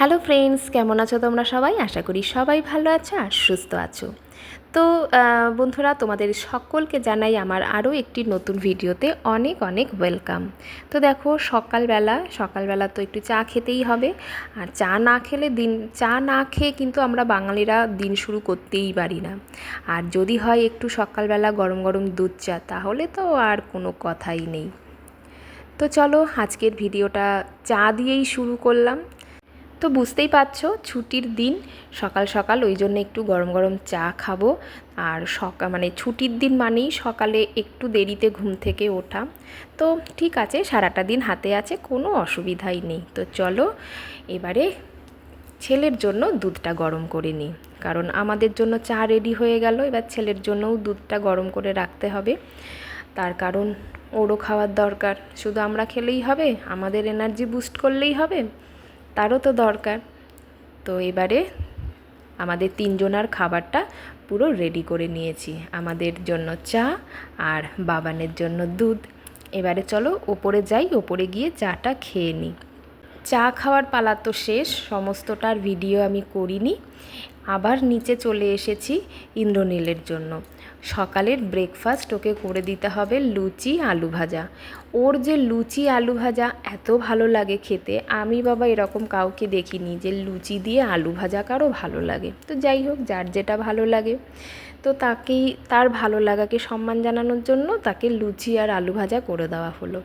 Hello friends, কেমন আছো তোমরা সবাই? আশা করি সবাই ভালো আছো আর সুস্থ আছো। তো বন্ধুরা, তোমাদের সকলকে জানাই আমার আরও একটি নতুন ভিডিওতে অনেক অনেক ওয়েলকাম। তো দেখো, সকালবেলা সকালবেলা তো একটু চা খেতেই হবে। আর চা না খেলে দিন, চা না খেয়ে কিন্তু আমরা বাঙালিরা দিন শুরু করতেই পারি না। আর যদি হয় একটু সকালবেলা গরম গরম দুধ চা, তাহলে তো আর কোনো কথাই নেই। তো চলো, আজকের ভিডিওটা চা দিয়েই শুরু করলাম। তো বুঝতেই পারছ, ছুটির দিন, সকাল সকাল ওই জন্য একটু গরম গরম চা খাব। আর সকাল মানে ছুটির দিন মানেই সকালে একটু দেরিতে ঘুম থেকে ওঠা। তো ঠিক আছে, সারাটা দিন হাতে আছে, কোনো অসুবিধাই নেই। তো চলো, এবারে ছেলের জন্য দুধটা গরম করে নিই। কারণ আমাদের জন্য চা রেডি হয়ে গেল, এবার ছেলের জন্যও দুধটা গরম করে রাখতে হবে। তার কারণ ওরও খাওয়ার দরকার। শুধু আমরা খেলেই হবে, আমাদের এনার্জি বুস্ট করলেই হবে। তারও তো দরকার। তো এবারে আমাদের তিনজনার খাবারটা পুরো রেডি করে নিয়েছি। আমাদের জন্য চা আর বাবানের জন্য দুধ। এবারে চলো ওপরে যাই, ওপরে গিয়ে চাটা খেয়ে নিই। চা খাওয়ার পালা তো শেষ, সমস্তটার ভিডিও আমি করিনি। আবার নিচে চলে এসেছি ইন্দ্রনীলের জন্য। সকালের ব্রেকফাস্ট ওকে করে দিতে হবে লুচি আলু ভাজা। ওর যে লুচি আলু ভাজা এত ভালো লাগে খেতে, আমি বাবা এরকম কাউকে দেখিনি যে লুচি দিয়ে আলু ভাজা কারও ভালো লাগে। তো যাই হোক, যার যেটা ভালো লাগে। তো তাকেই, তার ভালো লাগাকে সম্মান জানানোর জন্য তাকে লুচি আর আলু ভাজা করে দেওয়া হলো।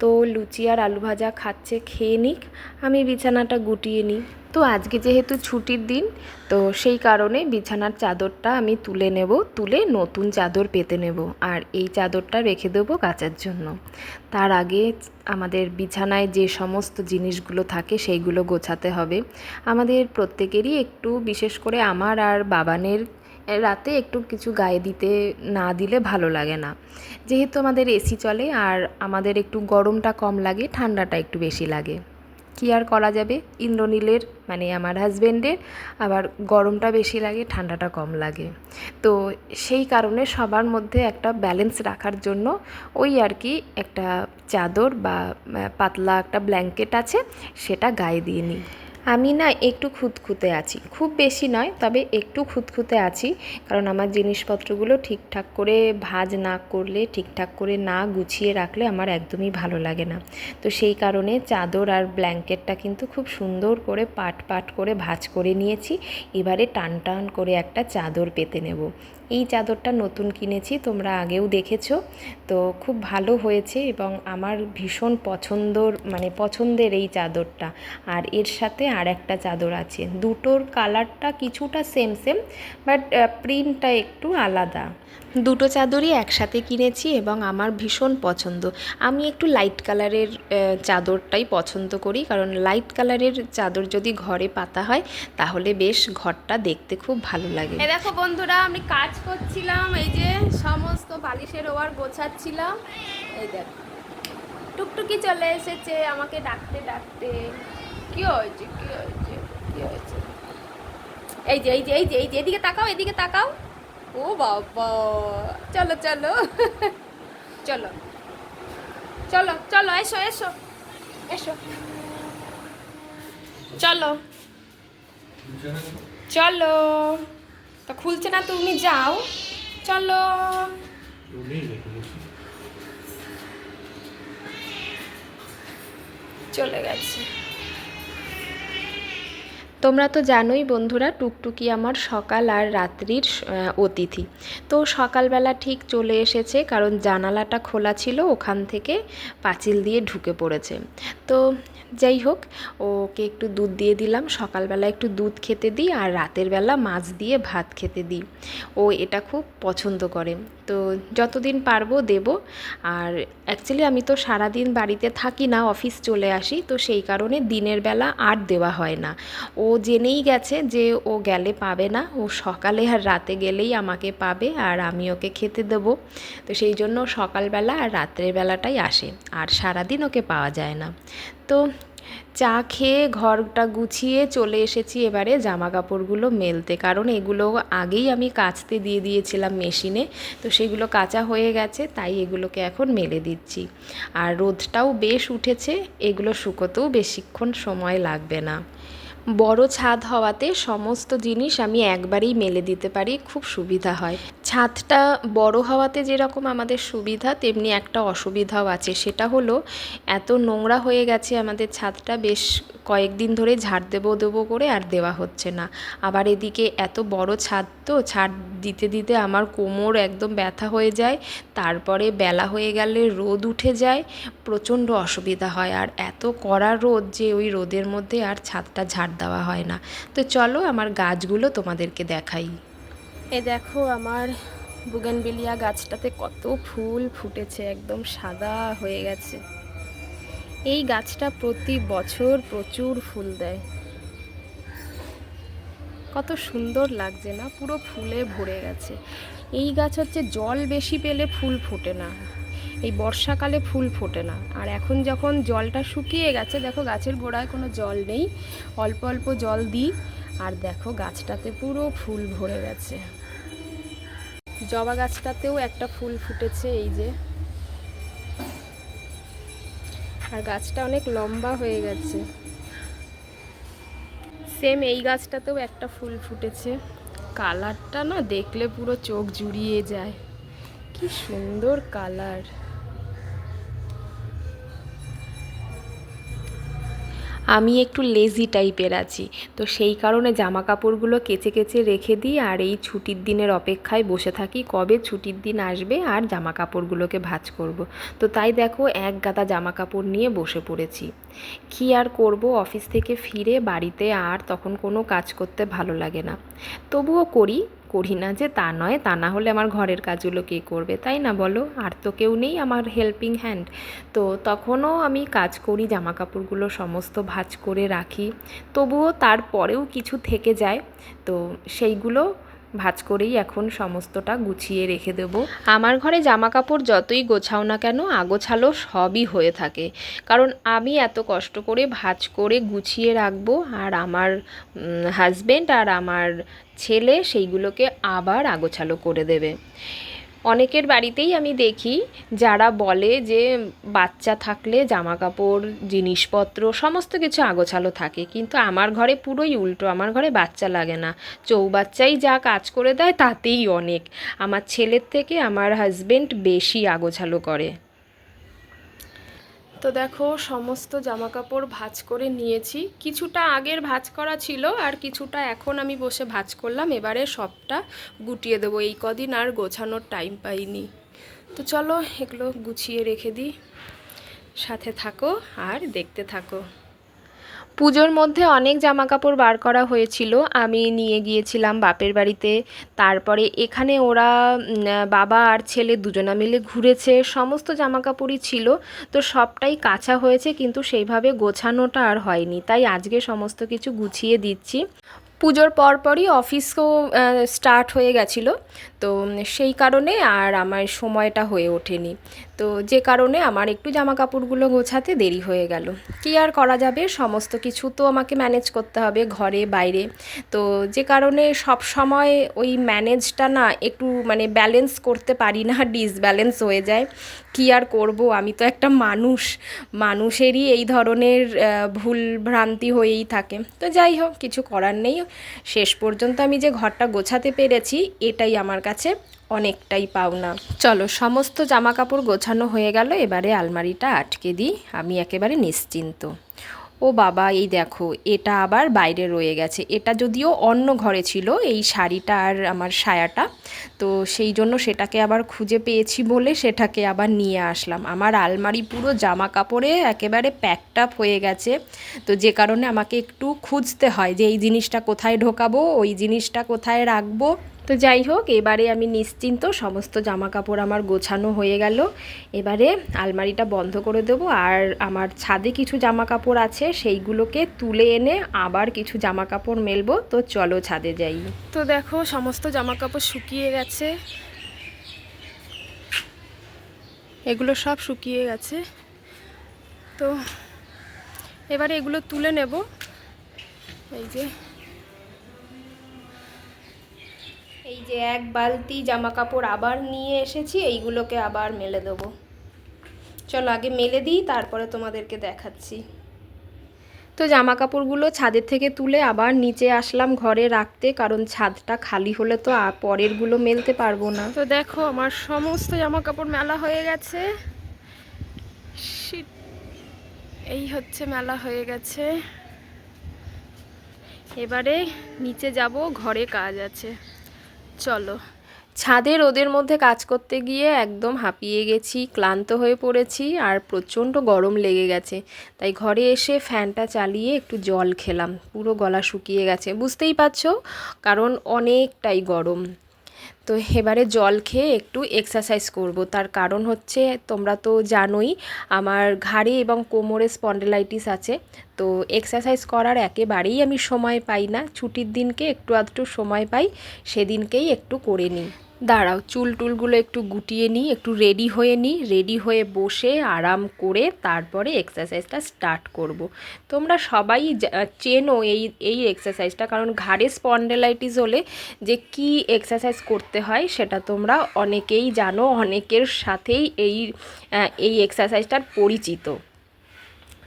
তো লুচি আর আলু ভাজা খাচ্ছে, খেয়ে নিক। আমি বিছানাটা গুটিয়ে নিই। তো আজকে যেহেতু ছুটির দিন, তো সেই কারণে বিছানার চাদরটা আমি তুলে নেব, তুলে নতুন চাদর পেতে নেব। আর এই চাদরটা রেখে দেবো কাচার জন্য। তার আগে আমাদের বিছানায় যে সমস্ত জিনিসগুলো থাকে, সেইগুলো গোছাতে হবে। আমাদের প্রত্যেকেরই একটু, বিশেষ করে আমার আর বাবানের রাতে একটু কিছু গায়ে দিতে না দিলে ভালো লাগে না। যেহেতু আমাদের এসি চলে আর আমাদের একটু গরমটা কম লাগে, ঠান্ডাটা একটু বেশি লাগে। কী আর করা যাবে? ইন্দ্রনীলের মানে আমার হাজব্যান্ডের আবার গরমটা বেশি লাগে, ঠান্ডাটা কম লাগে। তো সেই কারণে সবার মধ্যে একটা ব্যালেন্স রাখার জন্য ওই আর কি একটা চাদর বা পাতলা একটা ব্ল্যাঙ্কেট আছে, সেটা গায়ে দিয়ে নিই। আমি না একটু খুঁতখুঁতে আছি। খুব বেশি নয়, তবে একটু খুঁতখুঁতে আছি, কারণ আমার জিনিসপত্রগুলো ঠিকঠাক করে ভাজ না করলে, ঠিকঠাক করে না গুছিয়ে রাখলে আমার একদমই ভালো লাগে না। তো সেই কারণে চাদর আর ব্ল্যাঙ্কেটটা কিন্তু খুব সুন্দর করে পাট পাট করে ভাজ করে নিয়েছি। এবারে টান টান করে একটা চাদর পেতে নেব। এই চাদরটা নতুন কিনেছি, তোমরা আগেও দেখেছ। তো খুব ভালো হয়েছে এবং আমার ভীষণ পছন্দর মানে পছন্দের এই চাদরটা। আর এর সাথে আর একটা চাদর আছে। দুটোর কালারটা কিছুটা সেম সেম বাট প্রিন্টটা একটু আলাদা। দুটো চাদরই একসাথে কিনেছি এবং আমার ভীষণ পছন্দ। আমি একটু লাইট কালারের চাদরটাই পছন্দ করি কারণ লাইট কালারের চাদর যদি ঘরে পাতা হয় তাহলে বেশ ঘরটা দেখতে খুব ভালো লাগে। দেখো বন্ধুরা আমি কাজ করছিলাম এই যে সমস্ত বালিশের ওয়ার গোছাচ্ছিলাম। এই দেখ টুকটুকি চলে এসেছে আমাকে ডাকতে ডাকতে। কি হয়েছে? কি হয়েছে? কি হয়েছে? এই যে এই যে এই যে এই যে, এদিকে তাকাও এদিকে তাকাও। ও বাবা। চলো চলো। চলো। চলো চলো, এসো এসো। এসো। চলো। চলো। তো খুলছে না তুমি, যাও। চলো। চলে গেছে। তোমরা তো জানোই বন্ধুরা, টুকটুকি আমার সকাল আর রাত্রির অতিথি। তো সকালবেলা ঠিক চলে এসেছে, কারণ জানালাটা খোলা ছিল, ওখান থেকে পাঁচিল দিয়ে ঢুকে পড়েছে। তো যাই হোক, ওকে একটু দুধ দিয়ে দিলাম, সকালবেলা একটু দুধ খেতে দিই, আর রাতের বেলা মাছ দিয়ে ভাত খেতে দিই। ও এটা খুব পছন্দ করে। তো যতদিন পারব দেব। আর অ্যাকচুয়ালি আমি তো সারাদিন বাড়িতে থাকি না অফিস চলে আসি, তো সেই কারণে দিনের বেলা আর দেওয়া হয় না। ও জেনেই গেছে যে ও গেলে পাবে না, ও সকালে আর রাতে গেলেই আমাকে পাবে আর আমি ওকে খেতে দেবো। তো সেই জন্য সকালবেলা আর রাত্রের বেলাটাই আসে, আর সারাদিন ওকে পাওয়া যায় না। তো চা খেয়ে ঘরটা গুছিয়ে চলে এসেছি এবারে জামা কাপড়গুলো মেলতে। কারণ এগুলো আগেই আমি কাচতে দিয়ে দিয়েছিলাম মেশিনে। তো সেগুলো কাঁচা হয়ে গেছে, তাই এগুলোকে এখন মেলে দিচ্ছি। আর রোদটাও বেশ উঠেছে, এগুলো শুকোতেও বেশিক্ষণ সময় লাগবে না। বড় ছাদ হওয়াতে সমস্ত জিনিস আমি একবারেই মেলে দিতে পারি, খুব সুবিধা হয়। ছাদটা বড় হওয়াতে যেরকম আমাদের সুবিধা, তেমনি একটা অসুবিধাও আছে। সেটা হলো, এত নোংরা হয়ে গেছে আমাদের ছাদটা, বেশ কয়েকদিন ধরে ঝাড় দেবো দেবো করে আর দেওয়া হচ্ছে না। আবার এদিকে এত বড় ছাদ তো, ছাদ দিতে দিতে আমার কোমর একদম ব্যথা হয়ে যায়, তারপরে বেলা হয়ে গেলে রোদ উঠে যায়, প্রচণ্ড অসুবিধা হয়। আর এত কড়া রোদ যে ওই রোদের মধ্যে আর ছাদটা ঝাড় দেওয়া হয় না। তো চলো আমার গাছগুলো তোমাদেরকে দেখাই। এ দেখো আমার বুগেনবেলিয়া গাছটাতে কত ফুল ফুটেছে, একদম সাদা হয়ে গেছে। এই গাছটা প্রতি বছর প্রচুর ফুল দেয়। কত সুন্দর লাগছে না, পুরো ফুলে ভরে গেছে। এই গাছ হচ্ছে জল বেশি পেলে ফুল ফোটে না। এই বর্ষাকালে ফুল ফোটে না। আর এখন যখন জলটা শুকিয়ে গেছে, দেখো গাছের গোড়ায় কোনো জল নেই। অল্প অল্প জল দিই। আর দেখো গাছটাতে পুরো ফুল ভরে গেছে। জবা গাছটাতেও একটা ফুল ফুটেছে, এই যে। আর গাছটা অনেক লম্বা হয়ে গেছে। সেম এই গাছটাতেও একটা ফুল ফুটেছে। কালারটা না দেখলে পুরো চোখ জুড়িয়ে যায়। কি সুন্দর কালার আমি একটু লেজি টাইপের আছি। তো সেই কারণে জামা কাপড়গুলো কেচে কেচে রেখে দিই আর এই ছুটির দিনের অপেক্ষায় বসে থাকি কবে ছুটির দিন আসবে আর জামা কাপড়গুলোকে ভাঁজ করব। তো তাই দেখো এক গাদা জামা কাপড় নিয়ে বসে পড়েছি। কী আর করব? অফিস থেকে ফিরে বাড়িতে আর তখন কোনো কাজ করতে ভালো লাগে না। তবুও করি। করি না যে তা নয়, তা না হলে আমার ঘরের কাজগুলো কে করবে? তাই না বলো? আর তো কেউ নেই আমার হেল্পিং হ্যান্ড তো তখনও আমি কাজ করি জামা কাপড়গুলো সমস্ত ভাজ করে রাখি। তবুও তারপরেও কিছু থেকে যায়। তো সেইগুলো ভাঁজ করেই এখন সমস্তটা গুছিয়ে রেখে দেব। আমার ঘরে জামা কাপড় যতই গোছাও না কেন আগোছালো সবই হয়ে থাকে। কারণ আমি এত কষ্ট করে ভাজ করে গুছিয়ে রাখব আর আমার হাজবেন্ড আর আমার ছেলে সেইগুলোকে আবার আগোছালো করে দেবে। অনেকের বাড়িতেই আমি দেখি যারা বলে যে বাচ্চা থাকলে জামা কাপড় জিনিসপত্র, সমস্ত কিছু আগোছালো থাকে। কিন্তু আমার ঘরে পুরোই উল্টো, আমার ঘরে বাচ্চা লাগে না। চৌবাচ্চাই যা কাজ করে দেয় তাতেই অনেক। আমার ছেলের থেকে আমার হাজব্যান্ড বেশি আগোছালো করে। তো দেখো, সমস্ত জামা কাপড় ভাঁজ করে নিয়েছি। কিছুটা আগের ভাঁজ করা ছিল আর কিছুটা এখন আমি বসে ভাঁজ করলাম। এবারে সবটা গুটিয়ে দেবো। এই কদিন আর গোছানোর টাইম পাইনি। তো চলো, এগুলো গুছিয়ে রেখে দিই। সাথে থাকো আর দেখতে থাকো। পুজোর মধ্যে অনেক জামা কাপড় বার করা হয়েছিল। আমি নিয়ে গিয়েছিলাম বাপের বাড়িতে। তারপরে এখানে ওরা বাবা আর ছেলে দুজনা মিলে ঘুরেছে। সমস্ত জামা কাপড়ই ছিল। তো সবটাই কাঁচা হয়েছে, কিন্তু সেইভাবে গোছানোটা আর হয়নি। তাই আজকে সমস্ত কিছু গুছিয়ে দিচ্ছি। পুজোর পরপরই অফিসও স্টার্ট হয়ে গেছিল। তো সেই কারণে আর আমার সময়টা হয়ে ওঠেনি। তো যে কারণে আমার একটু জামা কাপড়গুলো গোছাতে দেরি হয়ে গেল। কী আর করা যাবে? সমস্ত কিছু তো আমাকে ম্যানেজ করতে হবে ঘরে, বাইরে। তো যে কারণে সব সময় ওই ম্যানেজটা না একটু মানে ব্যালেন্স করতে পারি না ডিসব্যালেন্স হয়ে যায়। কী আর করব? আমি তো একটা মানুষ। মানুষেরই এই ধরনের ভুল ভ্রান্তি হয়েই থাকে। তো যাই হোক, কিছু করার নেই। শেষ পর্যন্ত আমি যে ঘরটা গোছাতে পেরেছি, এটাই আমার কাছে অনেকটাই পাওনা চলো, সমস্ত জামা কাপড় গোছানো হয়ে গেল, এবারে আলমারিটা আটকে দিই, আমি একেবারে নিশ্চিন্ত। ও বাবা, এই দেখো, এটা আবার বাইরে রয়ে গেছে। এটা যদিও অন্য ঘরে ছিল, এই শাড়িটা আর আমার সায়াটা, তো সেই জন্য সেটাকে আবার খুঁজে পেয়েছি বলে সেটাকে আবার নিয়ে আসলাম। আমার আলমারি পুরো জামা কাপড়ে একেবারে প্যাকড আপ হয়ে গেছে, তো যে কারণে আমাকে একটু খুঁজতে হয় যে এই জিনিসটা কোথায় ঢোকাবো, ওই জিনিসটা কোথায় রাখব। তো যাই হোক, এবারে আমি নিশ্চিন্ত সমস্ত জামা কাপড় আমার গোছানো হয়ে গেল। এবারে আলমারিটা বন্ধ করে দেব আর আমার ছাদে কিছু জামা কাপড় আছে, সেইগুলোকে তুলে এনে আবার কিছু জামা কাপড় মেলবো। তো চলো ছাদে যাই। তো দেখো, সমস্ত জামা কাপড় শুকিয়ে গেছে। এগুলো সব শুকিয়ে গেছে। তো এবারে এগুলো তুলে নেব। এই যে এই যে এক বালতি জামা কাপড় আবার নিয়ে এসেছি, এইগুলোকে আবার মেলে দেবো। চলো আগে মেলে দিই, তারপরে তোমাদেরকে দেখাচ্ছি। তো জামা কাপড়গুলো ছাদের থেকে তুলে আবার নিচে আসলাম ঘরে রাখতে, কারণ ছাদটা খালি হলে তো পরেরগুলো মেলতে পারব না। তো দেখো, আমার সমস্ত জামা কাপড় মেলা হয়ে গেছে. এই হচ্ছে মেলা হয়ে গেছে। এবারে নিচে যাব, ঘরে কাজ আছে। চলো। ছাদে রোদের মধ্যে কাজ করতে গিয়ে একদম হাঁপিয়ে গেছি, ক্লান্ত হয়ে পড়েছি আর প্রচণ্ড গরম লেগে গেছে। তাই ঘরে এসে ফ্যানটা চালিয়ে একটু জল খেলাম। পুরো গলা শুকিয়ে গেছে। বুঝতেই পারছ? কারণ অনেকটাই গরম। তো এবারে জল খেয়ে একটু এক্সারসাইজ করব। তার কারণ হচ্ছে তোমরা তো জানোই, আমার ঘাড়ে এবং কোমরে স্পন্ডেলাইটিস আছে। তো এক্সারসাইজ করার একেবারেই আমি সময় পাই না। ছুটির দিনকে একটু আধটু সময় পাই, সেদিনকেই একটু করে নিই। দাঁড়াও, চুল টুলগুলো একটু গুটিয়ে নিই, একটু রেডি হয়ে নিই রেডি হয়ে বসে আরাম করে তারপরে এক্সারসাইজটা স্টার্ট করব। তোমরা সবাই চেনো এই এই এক্সারসাইজটা কারণ ঘাড়ে স্পন্ডেলাইটিস হলে যে কি এক্সারসাইজ করতে হয় সেটা তোমরা অনেকেই জানো, অনেকের সাথেই এই এই এক্সারসাইজটার পরিচিত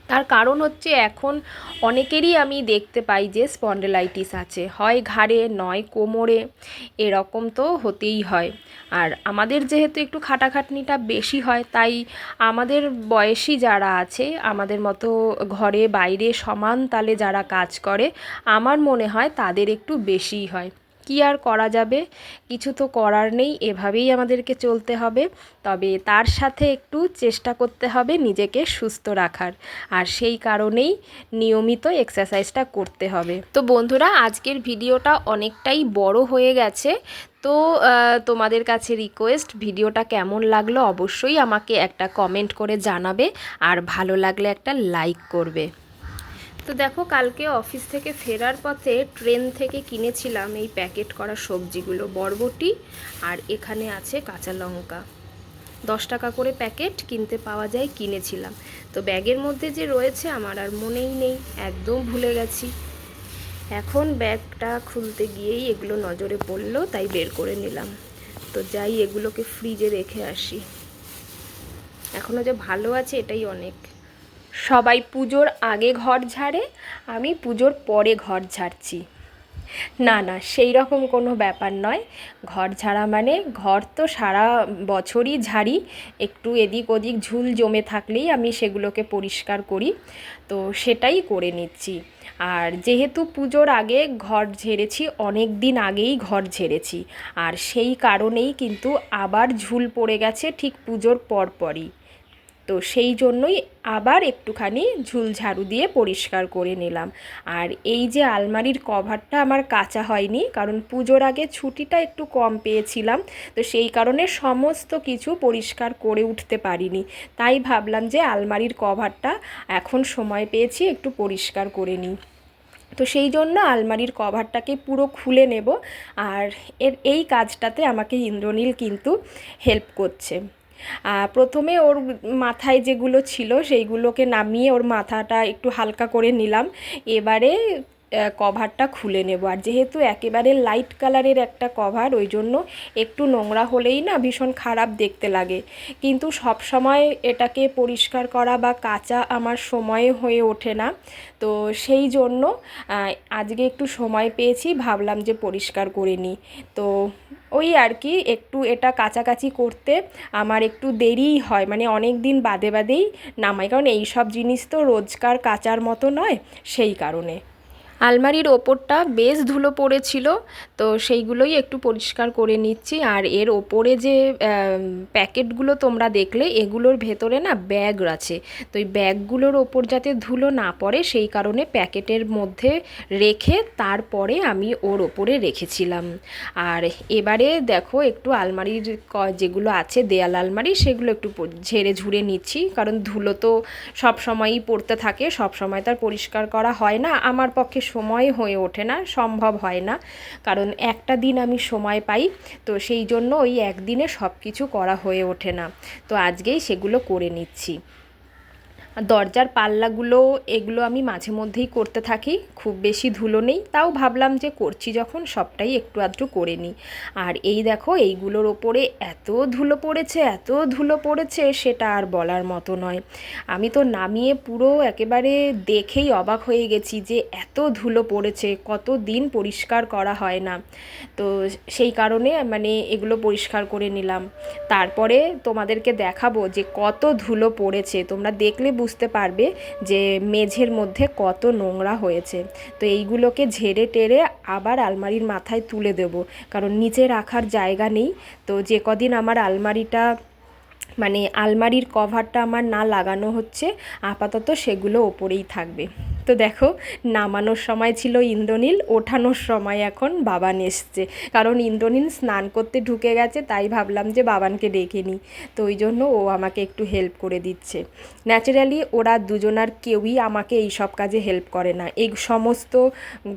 তার কারণ হচ্ছে এখন অনেকেরই আমি দেখতে পাই যে স্পন্ডেলাইটিস আছে। হয় ঘাড়ে, নয় কোমরে, এরকম তো হতেই হয়। আর আমাদের যেহেতু একটু খাটাখাটনিটা বেশি হয়, তাই আমাদের বয়সী যারা আছে, আমাদের মতো ঘরে, বাইরে, সমান তালে যারা কাজ করে, আমার মনে হয় তাদের একটু বেশিই হয়। কি আর করা যাবে? কিছু তো করার নেই, এভাবেই আমাদেরকে চলতে হবে। তবে তার সাথে একটু চেষ্টা করতে হবে নিজেকে সুস্থ রাখার। আর সেই কারণেই নিয়মিত এক্সারসাইজটা করতে হবে। তো বন্ধুরা, আজকের ভিডিওটা অনেকটাই বড় হয়ে গেছে। তো তোমাদের কাছে রিকোয়েস্ট ভিডিওটা কেমন লাগল অবশ্যই আমাকে একটা কমেন্ট করে জানাবে। আর ভালো লাগলে একটা লাইক করবে। তো দেখো, কালকে অফিস থেকে ফেরার পথে ট্রেন থেকে কিনেছিলাম এই প্যাকেট করা সবজিগুলো, বরবটি আর এখানে আছে কাঁচা লঙ্কা। দশ টাকা করে প্যাকেট কিনতে পাওয়া যায়, কিনেছিলাম। তো ব্যাগের মধ্যে যে রয়েছে আমার আর মনেই নেই, একদম ভুলে গেছি। এখন ব্যাগটা খুলতে গিয়েই এগুলো নজরে পড়ল, তাই বের করে নিলাম। তো যাই, এগুলোকে ফ্রিজে রেখে আসি। এখনও যে ভালো আছে, এটাই অনেক। সবাই পুজোর আগে ঘর ঝাড়ে, আমি পুজোর পরে ঘর ঝাড়ছি। না না, সেই রকম কোনো ব্যাপার নয়। ঘর ঝাড়া মানে ঘর তো সারা বছরই ঝাড়ি, একটু এদিক ওদিক ঝুল জমে থাকলেই আমি সেগুলোকে পরিষ্কার করি। তো সেটাই করে নিচ্ছি। আর যেহেতু পুজোর আগে ঘর ঝেড়েছি, অনেক দিন আগেই ঘর ঝেড়েছি। আর সেই কারণেই কিন্তু আবার ঝুল পড়ে গেছে ঠিক পুজোর পরপরই। তো সেই জন্যই আবার একটুখানি ঝুল ঝাড়ু দিয়ে পরিষ্কার করে নিলাম। আর এই যে আলমারির কভারটা আমার কাঁচা হয়নি, কারণ পুজোর আগে ছুটিটা একটু কম পেয়েছিলাম, তো সেই কারণে সমস্ত কিছু পরিষ্কার করে উঠতে পারিনি। তাই ভাবলাম যে আলমারির কভারটা এখন সময় পেয়েছি একটু পরিষ্কার করে নিই। তো সেই জন্য আলমারির কভারটাকে পুরো খুলে নেব, আর এর এই কাজটাতে আমাকে ইন্দ্রনীল কিন্তু হেল্প করছে। প্রথমে ওর মাথায় যেগুলো ছিল সেইগুলোকে নামিয়ে ওর মাথাটা একটু হালকা করে নিলাম। এবারে কভারটা খুলে নেব। আর যেহেতু একেবারে লাইট কালারের একটা কভার ওই জন্য একটু নোংরা হলেই না ভীষণ খারাপ দেখতে লাগে। কিন্তু সব সময় এটাকে পরিষ্কার করা বা কাচা আমার সময় হয়ে ওঠে না। তো সেই জন্য আজকে একটু সময় পেয়েছি, ভাবলাম যে পরিষ্কার করে নিই। তো ওই আর কি, একটু এটা কাছাকাছি করতে আমার একটু দেরিই হয়। মানে অনেক দিন বাদে বাদেই নামাই। কারণ এই সব জিনিস তো রোজকার কাচার মতো নয়, সেই কারণে। আলমারির ওপরটা বেশ ধুলো পড়েছিল, তো সেইগুলোই একটু পরিষ্কার করে নিচ্ছি। আর এর ওপরে যে প্যাকেটগুলো তোমরা দেখলে, এগুলোর ভেতরে না ব্যাগ আছে। তো এই ব্যাগগুলোর ওপর যাতে ধুলো না পড়ে, সেই কারণে প্যাকেটের মধ্যে রেখে তারপরে আমি ওর ওপরে রেখেছিলাম। আর এবারে দেখো, একটু আলমারির যেগুলো আছে, দেয়াল আলমারি, সেগুলো একটু ঝেড়ে ঝুড়ে নিচ্ছি। কারণ ধুলো তো সব সময়ই পড়তে থাকে সব সময় তার পরিষ্কার করা হয় না আমার পক্ষে সময় হয়ে ওঠে না, সম্ভব হয় না। কারণ একটা দিন আমি সময় পাই, তো সেই জন্য ওই একদিনে সব কিছু করা হয়ে ওঠে না। তো আজকেই সেগুলো করে নিচ্ছি। দরজার পাল্লাগুলো, এগুলো আমি মাঝে মধ্যেই করতে থাকি, খুব বেশি ধুলো নেই। তাও ভাবলাম যে করছি যখন, সবটাই একটু আধটু করে নিই। আর এই দেখো, এইগুলোর ওপরে এত ধুলো পড়েছে, এত ধুলো পড়েছে, সেটা আর বলার মতো নয়। আমি তো নামিয়ে পুরো একেবারে দেখেই অবাক হয়ে গেছি যে এত ধুলো পড়েছে, কত দিন পরিষ্কার করা হয় না। তো সেই কারণে মানে এগুলো পরিষ্কার করে নিলাম। তারপরে তোমাদেরকে দেখাবো যে কত ধুলো পড়েছে। তোমরা দেখলে বুঝতে পারবে যে মেঝের মধ্যে কত নোংরা হয়েছে। তো এইগুলোকে ঝেড়ে টেরে আবার আলমারির মাথায় তুলে দেব। কারণ নিচে রাখার জায়গা নেই। তো যে কদিন আমার আলমারিটা মানে আলমারির কভারটা আমার না লাগানো হচ্ছে, আপাতত সেগুলো ওপরেই থাকবে। তো দেখো, নামানোর সময় ছিল ইন্দ্রনীল, ওঠানোর সময় এখন বাবান এসছে। কারণ ইন্দ্রনীল স্নান করতে ঢুকে গেছে, তাই ভাবলাম যে বাবানকে ডেকে নিই। তো ওই জন্য ও আমাকে একটু হেল্প করে দিচ্ছে। ন্যাচারালি ওরা দুজনার কেউই আমাকে এই সব কাজে হেল্প করে না। এই সমস্ত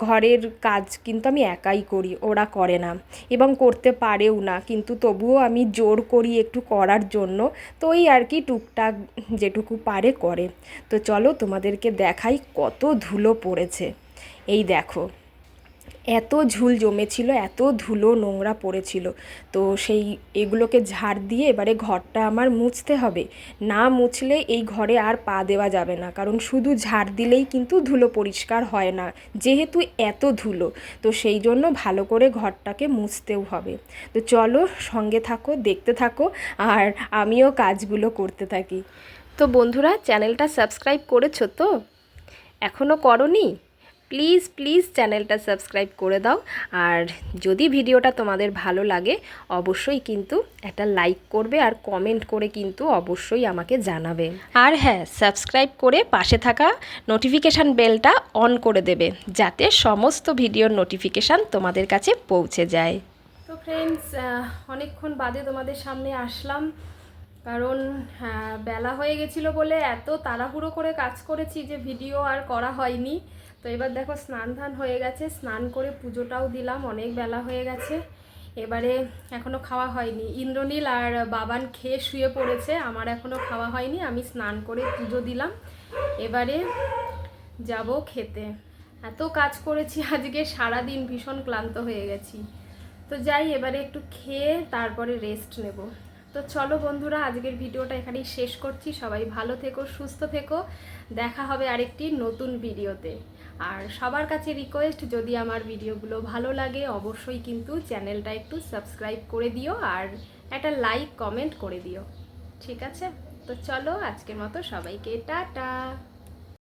ঘরের কাজ কিন্তু আমি একাই করি, ওরা করে না। এবং করতে পারেও না, কিন্তু তবুও আমি জোর করি একটু করার জন্য। তো ওই আর কি টুকটাক যেটুকু পারে করে। তো চলো তোমাদেরকে দেখাই কত ধুলো পড়েছে। এই দেখো, এত ঝুল জমেছিল, এত ধুলো নোংরা পড়েছিল। তো সেই এগুলোকে ঝাড় দিয়ে এবারে ঘরটা আমার মুছতে হবে। না মুছলে এই ঘরে আর পা দেওয়া যাবে না, কারণ শুধু ঝাড় দিলেই কিন্তু ধুলো পরিষ্কার হয় না, যেহেতু এত ধুলো। তো সেই জন্য ভালো করে ঘরটাকে মুছতেও হবে। তো চলো সঙ্গে থাকো, দেখতে থাকো, আর আমিও কাজগুলো করতে থাকি। তো বন্ধুরা, চ্যানেলটা সাবস্ক্রাইব করেছ তো? এখনও করনি? প্লিজ প্লিজ চ্যানেলটা সাবস্ক্রাইব করে দাও। আর যদি ভিডিওটা তোমাদের ভালো লাগে অবশ্যই কিন্তু একটা লাইক করবে আর কমেন্ট করে কিন্তু অবশ্যই আমাকে জানাবে। আর হ্যাঁ সাবস্ক্রাইব করে পাশে থাকা নোটিফিকেশান বেলটা অন করে দেবে যাতে সমস্ত ভিডিওর নোটিফিকেশান তোমাদের কাছে পৌঁছে যায়। তো ফ্রেন্ডস অনেকক্ষণ বাদে তোমাদের সামনে আসলাম। কারণ হ্যাঁ, বেলা হয়ে গেছিল বলে এত তাড়াহুড়ো করে কাজ করেছি যে ভিডিও আর করা হয়নি। তো এবার দেখো স্নান ধান হয়ে গেছে স্নান করে পুজোটাও দিলাম অনেক বেলা হয়ে গেছে। এবারে এখনও খাওয়া হয়নি। ইন্দ্রনীল আর বাবান খেয়ে শুয়ে পড়েছে আমার এখনও খাওয়া হয়নি আমি স্নান করে পুজো দিলাম। এবারে যাব খেতে। এত কাজ করেছি আজকে সারা দিন ভীষণ ক্লান্ত হয়ে গেছি। তো যাই এবারে একটু খেয়ে তারপরে রেস্ট নেব। তো চলো বন্ধুরা, আজকের ভিডিওটা এখানেই শেষ করছি। সবাই ভালো থেকো, সুস্থ থেকো। দেখা হবে আরেকটি নতুন ভিডিওতে। আর সবার কাছে রিকোয়েস্ট যদি আমার ভিডিওগুলো ভালো লাগে, অবশ্যই কিন্তু চ্যানেলটা একটু সাবস্ক্রাইব করে দিও আর একটা লাইক কমেন্ট করে দিও। ঠিক আছে? তো চলো, আজকের মতো সবাইকে টাটা!